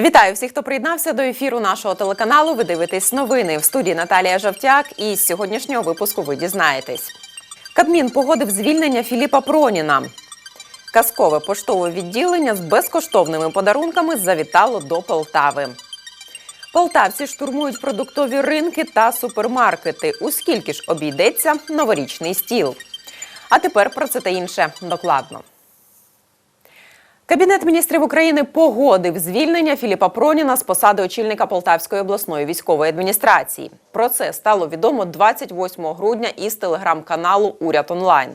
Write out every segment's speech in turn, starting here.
Вітаю всіх, хто приєднався до ефіру нашого телеканалу. Ви дивитесь новини в студії Наталія Жовтяк. І з сьогоднішнього випуску ви дізнаєтесь. Кабмін погодив звільнення Філіпа Проніна. Казкове поштове відділення з безкоштовними подарунками завітало до Полтави. Полтавці штурмують продуктові ринки та супермаркети. У скільки ж обійдеться новорічний стіл? А тепер про це та інше докладно. Кабінет міністрів України погодив звільнення Філіпа Проніна з посади очільника Полтавської обласної військової адміністрації. Про це стало відомо 28 грудня із телеграм-каналу Уряд онлайн.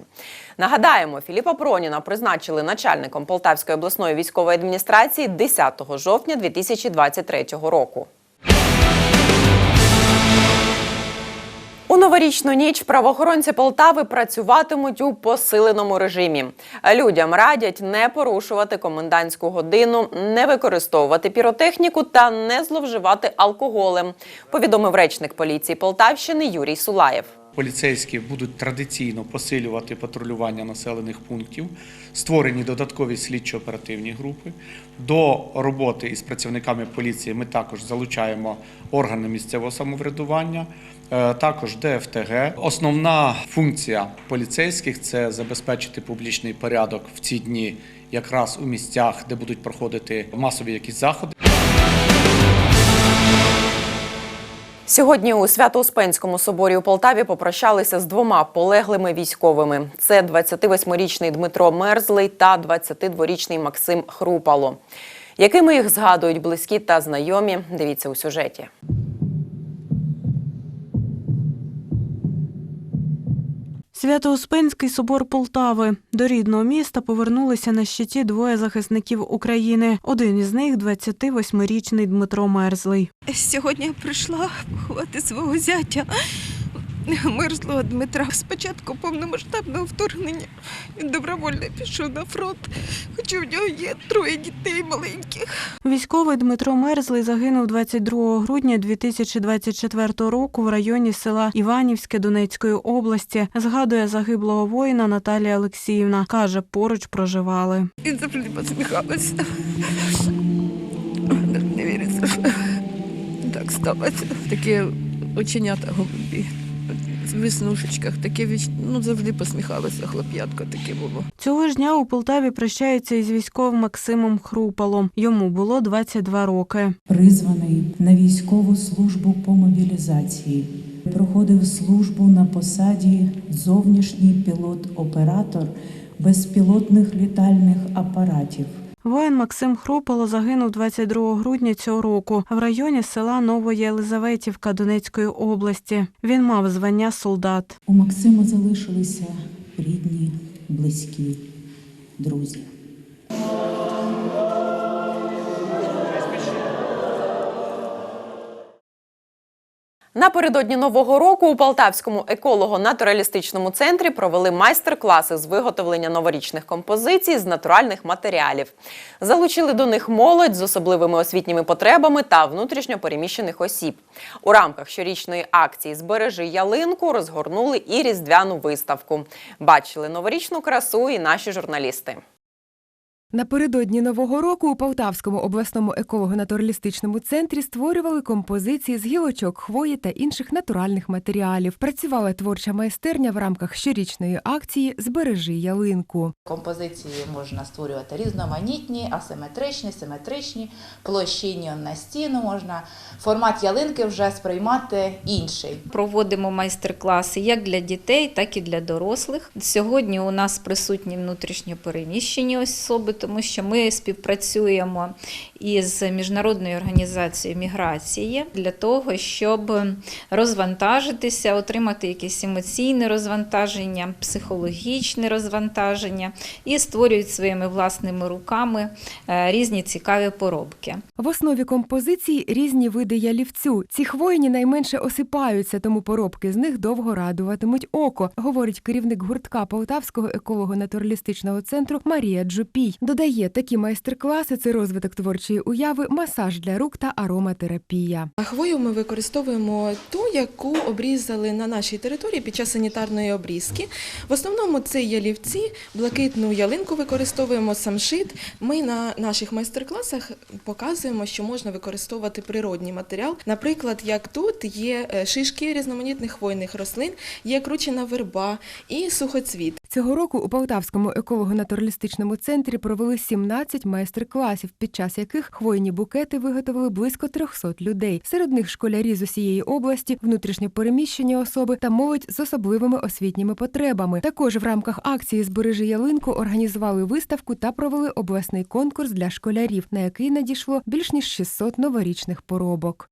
Нагадаємо, Філіпа Проніна призначили начальником Полтавської обласної військової адміністрації 10 жовтня 2023 року. У новорічну ніч правоохоронці Полтави працюватимуть у посиленому режимі. Людям радять не порушувати комендантську годину, не використовувати піротехніку та не зловживати алкоголем. Повідомив речник поліції Полтавщини Юрій Сулаєв. Поліцейські будуть традиційно посилювати патрулювання населених пунктів, створені додаткові слідчо-оперативні групи. До роботи із працівниками поліції ми також залучаємо органи місцевого самоврядування, також ДФТГ. Основна функція поліцейських це забезпечити публічний порядок в ці дні, якраз у місцях, де будуть проходити масові якісь заходи. Сьогодні у Свято-Успенському соборі у Полтаві попрощалися з двома полеглими військовими. Це 28-річний Дмитро Мерзлий та 22-річний Максим Хрупало. Якими їх згадують близькі та знайомі? Дивіться у сюжеті. Свято-Успенський собор Полтави. До рідного міста повернулися на щиті двоє захисників України. Один із них – 28-річний Дмитро Мерзлий. Сьогодні я прийшла поховати свого зятя мерзлого Дмитра. Спочатку повномасштабного вторгнення він добровольно пішов на фронт, хоча в нього є троє дітей маленьких. Військовий Дмитро Мерзлий загинув 22 грудня 2024 року в районі села Іванівське Донецької області. Згадує загиблого воїна Наталія Олексіївна. Каже, поруч проживали. Він завжди посміхався. Не віриться, що так сталося. Такі оченята голубі. Веснушечках, таке віч... ну, завжди посміхалося, хлоп'ятко таке було. Цього ж дня у Полтаві прощаються із військовим Максимом Хрупалом. Йому було 22 роки. призваний на військову службу по мобілізації. Проходив службу на посаді зовнішній пілот-оператор безпілотних літальних апаратів. Воїн Максим Хрупало загинув 22 грудня цього року в районі села Новоєлизаветівка Донецької області. Він мав звання солдат. У Максима залишилися рідні, близькі, друзі. Напередодні нового року у Полтавському еколого-натуралістичному центрі провели майстер-класи з виготовлення новорічних композицій з натуральних матеріалів. Залучили до них молодь з особливими освітніми потребами та внутрішньо переміщених осіб. У рамках щорічної акції Збережи ялинку розгорнули і різдвяну виставку. Бачили новорічну красу і наші журналісти. Напередодні нового року у Полтавському обласному еколого-натуралістичному центрі створювали композиції з гілочок, хвої та інших натуральних матеріалів. Працювала творча майстерня в рамках щорічної акції Збережи ялинку. Композиції можна створювати різноманітні, асиметричні, симетричні, площинні на стіну можна. Формат ялинки вже сприймати інший. Проводимо майстер-класи як для дітей, так і для дорослих. Сьогодні у нас присутні внутрішньо переміщені особи, тому що ми співпрацюємо із міжнародною організацією міграції для того, щоб розвантажитися, отримати якесь емоційне розвантаження, психологічне розвантаження і створюють своїми власними руками е, різні цікаві поробки. В основі композиції різні види ялівцю. Ці хвойні найменше осипаються, тому поробки з них довго радуватимуть око, говорить керівник гуртка Полтавського еколого-натуралістичного центру Марія Джупій. Додає, такі майстер-класи це розвиток творчої уяви, масаж для рук та ароматерапія. Хвою ми використовуємо ту, яку обрізали на нашій території під час санітарної обрізки. В основному це ялівці, блакитну ялинку використовуємо самшит. Ми на наших майстер-класах показуємо, що можна використовувати природній матеріал. Наприклад, як тут є е, шишки різноманітних хвойних рослин, є кручена верба і сухоцвіт. Цього року у Полтавському еколого-натуралістичному центрі провели 17 майстер-класів, під час яких хвойні букети виготовили близько 300 людей. Серед них школярі з усієї області, внутрішньопереміщені особи та молодь з особливими освітніми потребами. Також в рамках акції Збережи ялинку організували виставку та провели обласний конкурс для школярів, на який надійшло більш ніж 600 новорічних поробок.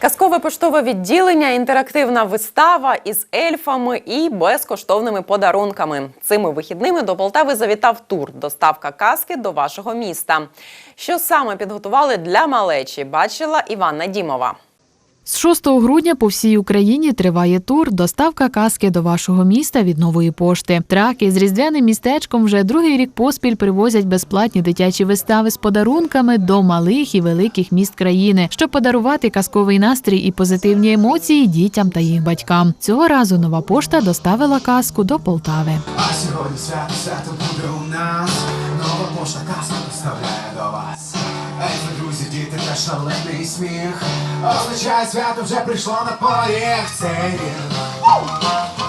Казкове поштове відділення, інтерактивна вистава із ельфами і безкоштовними подарунками. Цими вихідними до Полтави завітав тур Доставка казки до вашого міста. Що саме підготували для малечі, бачила Іванна Дімова. З 6 грудня по всій Україні триває тур Доставка казки до вашого міста від нової пошти. Траки з різдвяним містечком вже другий рік поспіль привозять безплатні дитячі вистави з подарунками до малих і великих міст країни, щоб подарувати казковий настрій і позитивні емоції дітям та їх батькам. Цього разу нова пошта доставила казку до Полтави. А сьогодні свято, свято буде у нас. Нова пошта казка доставляє шалений сміх. Означає свято вже прийшло на поріг. Цей рік.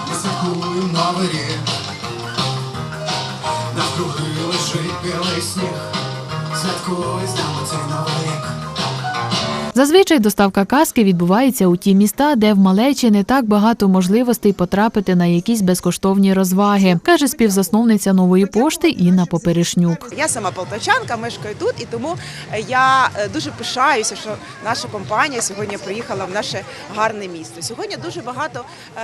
Ми святкуємо новий рік. Навкруги лежить білий сніг. Святкуй з нами цей новий рік. Зазвичай доставка казки відбувається у ті міста, де в малечі не так багато можливостей потрапити на якісь безкоштовні розваги, каже співзасновниця нової пошти Інна Поперешнюк. Я сама полтавчанка, мешкаю тут, і тому я е, дуже пишаюся, що наша компанія сьогодні приїхала в наше гарне місто. Сьогодні дуже багато е,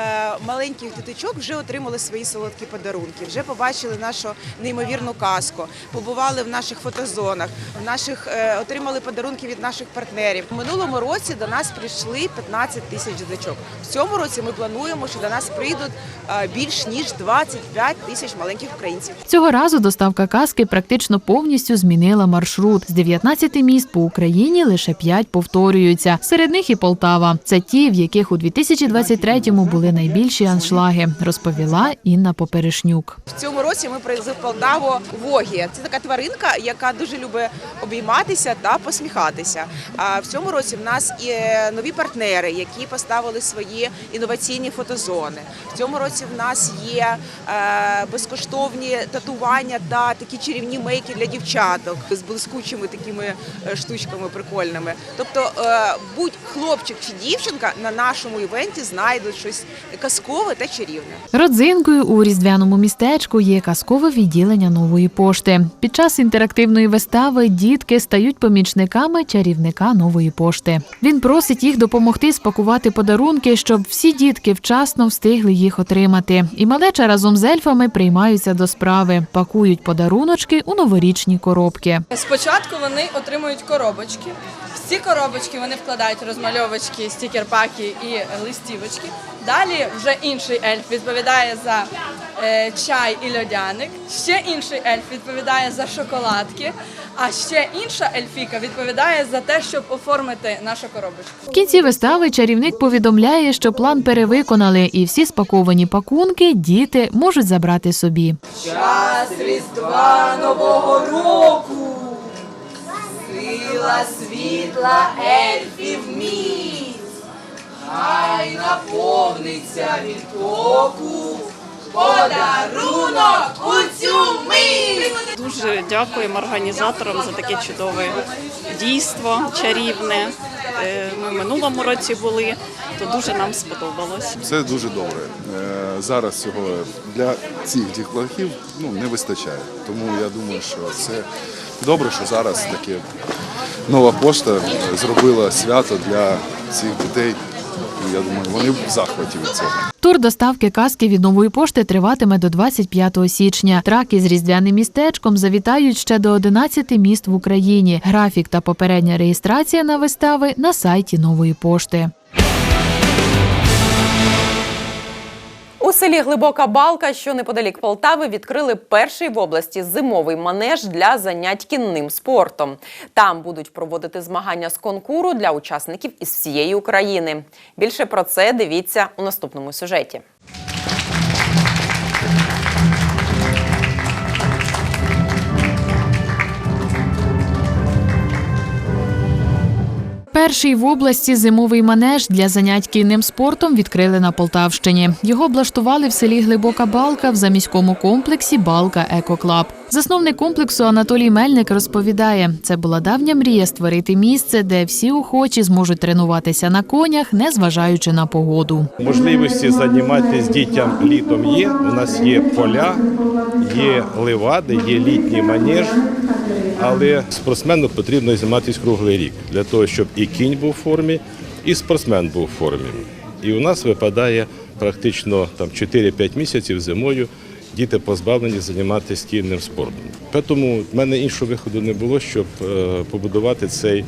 маленьких діточок вже отримали свої солодкі подарунки, вже побачили нашу неймовірну казку, побували в наших фотозонах, в наших е, отримали подарунки від наших партнерів. Минулому році до нас прийшли 15 тисяч діточок. В цьому році ми плануємо, що до нас прийдуть е, більш ніж 25 тисяч маленьких українців. Цього разу доставка казки практично повністю змінила маршрут. З 19 міст по Україні лише 5 повторюються. Серед них і Полтава. Це ті, в яких у 2023-му були найбільші аншлаги, розповіла Інна Поперешнюк. В цьому році ми привезли в Полтаву Вогі. Це така тваринка, яка дуже любить обійматися та посміхатися. А в цьому році в нас є нові партнери, які поставили свої інноваційні фотозони. В цьому році в нас є е, безкоштовні татування та такі чарівні мейки для дівчаток з блискучими такими е, штучками прикольними. Тобто, е, будь хлопчик чи дівчинка на нашому івенті знайдуть щось казкове та чарівне. Родзинкою у різдвяному містечку є казкове відділення нової пошти. Під час інтерактивної вистави дітки стають помічниками чарівника нової. Він просить їх допомогти спакувати подарунки, щоб всі дітки вчасно встигли їх отримати. І малеча разом з ельфами приймаються до справи, пакують подаруночки у новорічні коробки. Спочатку вони отримують коробочки. В ці коробочки вони вкладають розмальовочки, стікер-паки і листівочки. Далі вже інший ельф відповідає за е, чай і льодяник. Ще інший ельф відповідає за шоколадки. А ще інша ельфіка відповідає за те, щоб оформити нашу коробочку. В кінці вистави чарівник повідомляє, що план перевиконали, і всі спаковані пакунки діти можуть забрати собі. Час Різдва Нового року. Сила світла ельфів міць. Хай наповниться відтоку. Подарунок у цю мить. Дуже дякуємо організаторам за таке чудове дійство, чарівне. Е, Ми в минулому році були, то дуже нам сподобалось. Це дуже добре. Е, Зараз цього для цих дітлахів ну, не вистачає. Тому я думаю, що це добре, що зараз таке нова пошта зробила свято для цих дітей. І Я думаю, вони в захваті від цього. Тур доставки казки від нової пошти триватиме до 25 січня. Траки з різдвяним містечком завітають ще до 11 міст в Україні. Графік та попередня реєстрація на вистави на сайті нової пошти. У селі Глибока Балка, що неподалік Полтави, відкрили перший в області зимовий манеж для занять кінним спортом. Там будуть проводити змагання з конкуру для учасників із всієї України. Більше про це дивіться у наступному сюжеті. Перший в області зимовий манеж для занять кінним спортом відкрили на Полтавщині. Його облаштували в селі Глибока Балка в заміському комплексі Балка Екоклаб. Засновник комплексу Анатолій Мельник розповідає, це була давня мрія створити місце, де всі охочі зможуть тренуватися на конях, не зважаючи на погоду. Можливості займатися дітям літом є. У нас є поля, є ливади, є літній манеж. Але спортсмену потрібно займатися круглий рік для того, щоб і кінь був в формі, і спортсмен був в формі. І у нас випадає практично там 4-5 місяців зимою. Діти позбавлені займатися кінним спортом. Тому в мене іншого виходу не було, щоб е, побудувати цей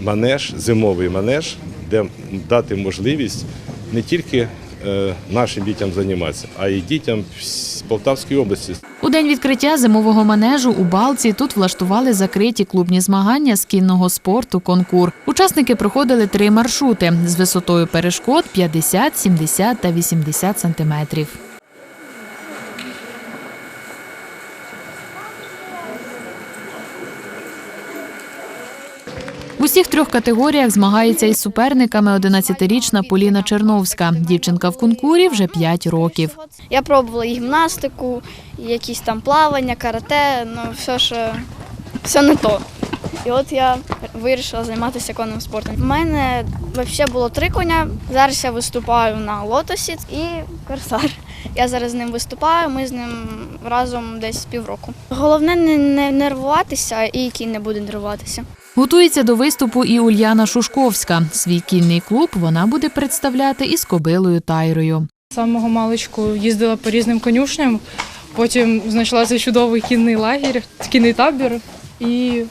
манеж, зимовий манеж, де дати можливість не тільки е, нашим дітям займатися, а й дітям з Полтавської області. У день відкриття зимового манежу у Балці тут влаштували закриті клубні змагання з кінного спорту конкур. Учасники проходили три маршрути з висотою перешкод 50, 70 та 80 сантиметрів. Усіх трьох категоріях змагається із суперниками 11-річна Поліна Черновська. Дівчинка в конкурі вже 5 років. Я пробувала і гімнастику, і якісь там плавання, карате, ну все ж все не то. І от я вирішила займатися конним спортом. У мене взагалі було три коня. Зараз я виступаю на лотосі і корсар. Я зараз з ним виступаю, ми з ним разом десь півроку. Головне не, не нервуватися і кінь не буде нервуватися. Готується до виступу і Ульяна Шушковська. Свій кінний клуб вона буде представляти із кобилою Тайрою. З самого маличку їздила по різним конюшням, потім знайшла цей чудовий кінний лагерь, кінний табір, і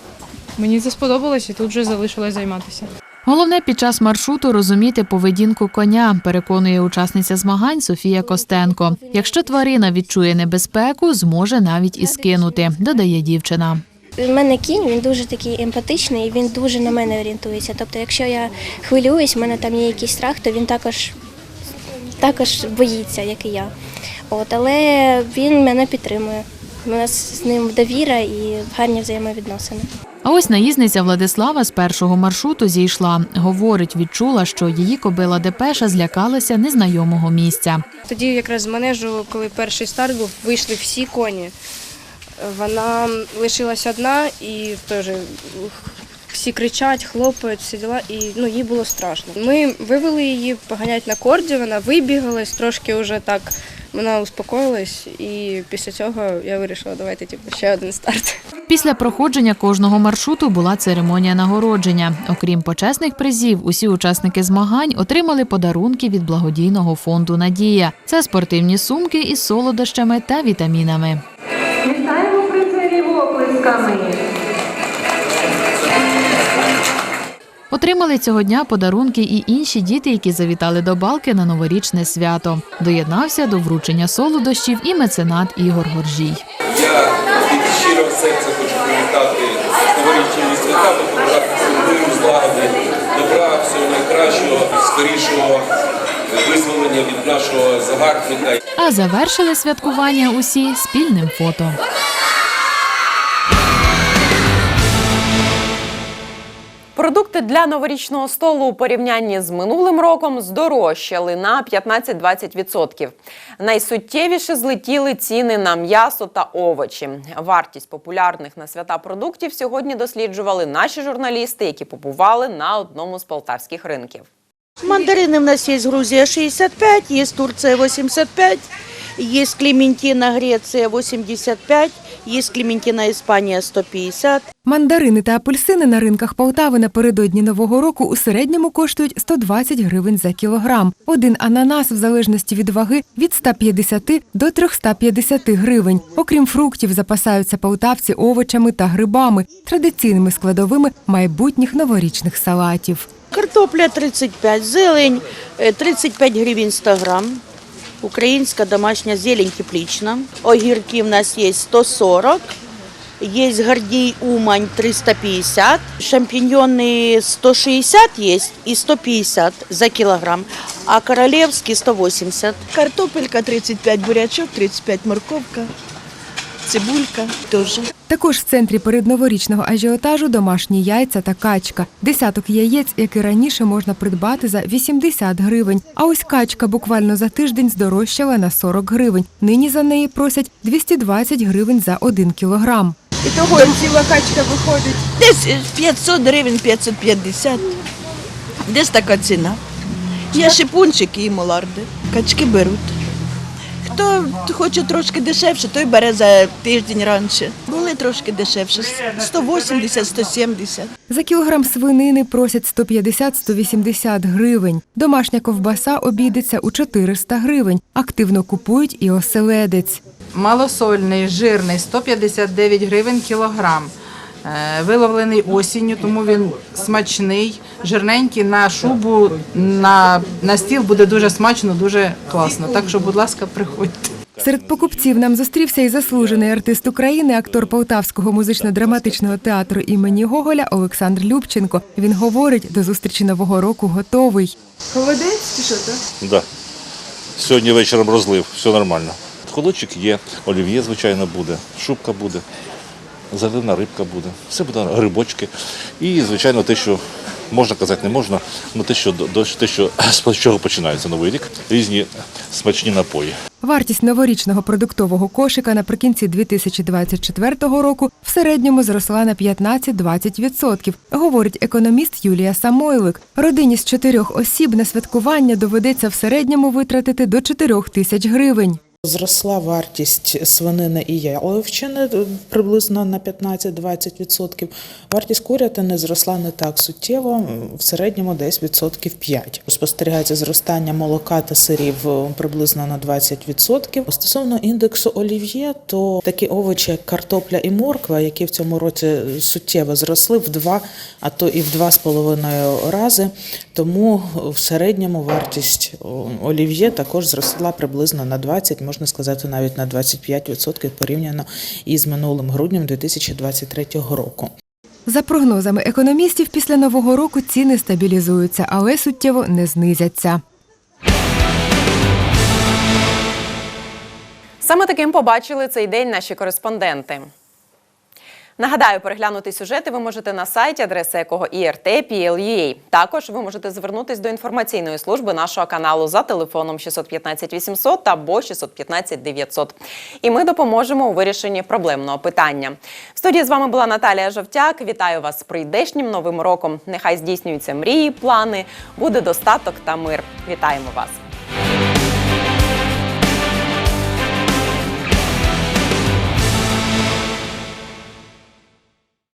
мені це сподобалось, і тут вже залишилась займатися. Головне під час маршруту розуміти поведінку коня, переконує учасниця змагань Софія Костенко. Якщо тварина відчує небезпеку, зможе навіть і скинути, додає дівчина. У мене кінь, він дуже такий емпатичний, і він дуже на мене орієнтується. Тобто, якщо я хвилююсь, в мене там є якийсь страх, то він також, також боїться, як і я. От, але він мене підтримує. У нас з ним довіра і гарні взаємовідносини. А ось наїзниця Владислава з першого маршруту зійшла. Говорить, відчула, що її кобила Депеша злякалася незнайомого місця. Тоді якраз з манежу, коли перший старт був, вийшли всі коні. Вона лишилась одна і теж всі кричать, хлопають, всі діла, і ну, їй було страшно. Ми вивели її поганять на корді, вона вибігалась, трошки вже так вона успокоїлась, і після цього я вирішила, давайте типу, ще один старт. Після проходження кожного маршруту була церемонія нагородження. Окрім почесних призів, усі учасники змагань отримали подарунки від благодійного фонду Надія. Це спортивні сумки із солодощами та вітамінами. Оплесками. Отримали цього дня подарунки і інші діти, які завітали до балки на новорічне свято. Доєднався до вручення солодощів і меценат Ігор Горжій. Я від щирого серця хочу привітати з новорічними святами, побажати миру, злагоди, добра, всього найкращого, скорішого визволення від нашого загарбника. А завершили святкування усі спільним фото. Продукти для новорічного столу у порівнянні з минулим роком здорожчали на 15-20%. Найсуттєвіше злетіли ціни на м'ясо та овочі. Вартість популярних на свята продуктів сьогодні досліджували наші журналісти, які побували на одному з полтавських ринків. Мандарины у нас есть Грузия 65, есть Турция 85, есть Клементина Греция 85, есть Клементина Испания 150. Мандарини та апельсини на ринках Полтави напередодні Нового року у середньому коштують 120 гривень за кілограм. Один ананас в залежності від ваги від 150 до 350 гривень. Окрім фруктів, запасаються полтавці овочами та грибами, традиційними складовими майбутніх новорічних салатів. Картопля 35, зелень э, 35 гривен 100 грамм, Українська домашня зелень теплична. Огірки в нас є 140. є гордій умань 350, шампіньйони 160 є і 150 за кілограм, а королевский 180. Картопелька 35, бурячок 35, морковка, цибулька теж. Також в центрі передноворічного ажіотажу домашні яйця та качка. Десяток яєць, які раніше можна придбати за 80 гривень. А ось качка буквально за тиждень здорожчала на 40 гривень. Нині за неї просять 220 гривень за 1 кілограм. І того ціла качка виходить. Десь 500 гривень, 550. Десь така ціна. Є шипунчики і моларди. Качки беруть. Хто хоче трошки дешевше, той бере за тиждень раніше. Були трошки дешевше, 180, 170. За кілограм свинини просять 150-180 гривень. Домашня ковбаса обійдеться у 400 гривень. Активно купують і оселедець. Малосольний, жирний 159 гривень кілограм. Е, Виловлений осінню, тому він смачний, жирненький на шубу, на, на стіл буде дуже смачно, дуже класно. Так що, будь ласка, приходьте. Серед покупців нам зустрівся і заслужений артист України, актор Полтавського музично-драматичного театру імені Гоголя Олександр Любченко. Він говорить, до зустрічі нового року готовий. Холодець чи що то? Да. Сьогодні вечором розлив, все нормально. Холодчик є, олів'є, звичайно, буде, шубка буде, заливна рибка буде, все буде грибочки. І, звичайно, те, що можна казати, не можна, але те, що, те, що з чого починається новий рік, різні смачні напої. Вартість новорічного продуктового кошика наприкінці 2024 року в середньому зросла на 15-20%, говорить економіст Юлія Самойлик. Родині з чотирьох осіб на святкування доведеться в середньому витратити до 4 тисяч гривень. Зросла вартість свинини і яловичини е, приблизно на 15-20%. Вартість курятини зросла не так суттєво, в середньому десь відсотків 5. Спостерігається зростання молока та сирів е, приблизно на 20%. Стосовно індексу олів'є, то такі овочі, як картопля і морква, які в цьому році суттєво зросли в два, а то і в два з половиною рази. Тому в середньому вартість олів'є також зросла приблизно на 20, можна сказати, навіть на 25% порівняно із минулим груднем 2023 року. За прогнозами економістів, після нового року ціни стабілізуються, але суттєво не знизяться. Саме таким побачили цей день наші кореспонденти. Нагадаю, переглянути сюжети ви можете на сайті, адреса якого IRT.PL.UA. Також ви можете звернутись до інформаційної служби нашого каналу за телефоном 615 800 або 615 900. І ми допоможемо у вирішенні проблемного питання. В студії з вами була Наталія Жовтяк. Вітаю вас з прийдешнім новим роком. Нехай здійснюються мрії, плани, буде достаток та мир. Вітаємо вас!